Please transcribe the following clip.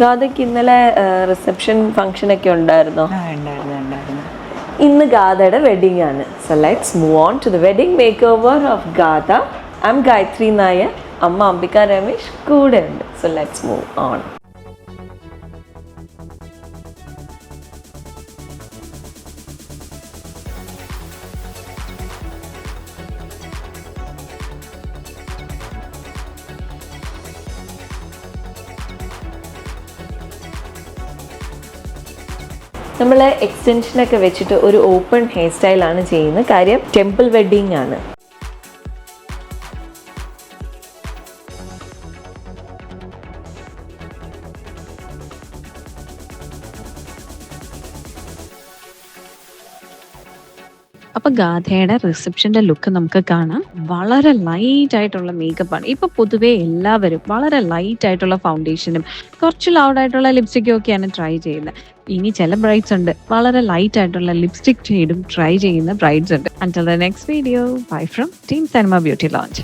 ഗാഥയ്ക്ക് ഇന്നലെ reception function ഒക്കെ ഉണ്ടായിരുന്നോ? ഇന്ന് ഗാഥയുടെ വെഡിങ് ആണ്. So let's move on to the wedding makeover of Gatha I'm Gayathri Nair. അമ്മ അംബിക രമേശ് കൂടെ ഉണ്ട് സോ ലെറ്റ്സ് മൂവ് ഓൺ നമ്മൾ എക്സ്റ്റൻഷനൊക്കെ വെച്ചിട്ട് ഒരു ഓപ്പൺ ഹെയർ സ്റ്റൈലാണ് ചെയ്യുന്നത്. കാര്യം ടെമ്പിൾ വെഡ്ഡിങ് ആണ്. അപ്പൊ ഗാഥയുടെ റിസപ്ഷന്റെ ലുക്ക് നമുക്ക് കാണാം. വളരെ ലൈറ്റ് ആയിട്ടുള്ള മേക്കപ്പാണ് ഇപ്പൊ പൊതുവെ എല്ലാവരും വളരെ ലൈറ്റ് ആയിട്ടുള്ള ഫൗണ്ടേഷനും കുറച്ച് ലൗഡ് ആയിട്ടുള്ള ലിപ്സ്റ്റിക്കും ഒക്കെയാണ് ട്രൈ ചെയ്യുന്നത്. ഇനി ചില ബ്രൈഡ്സ് ഉണ്ട്. വളരെ ലൈറ്റ് ആയിട്ടുള്ള ലിപ്സ്റ്റിക് ഷെയ്ഡും ട്രൈ ചെയ്യുന്ന ബ്രൈഡ്സ് ഉണ്ട്. Until the next video bye from team Cinema Beauty Lounge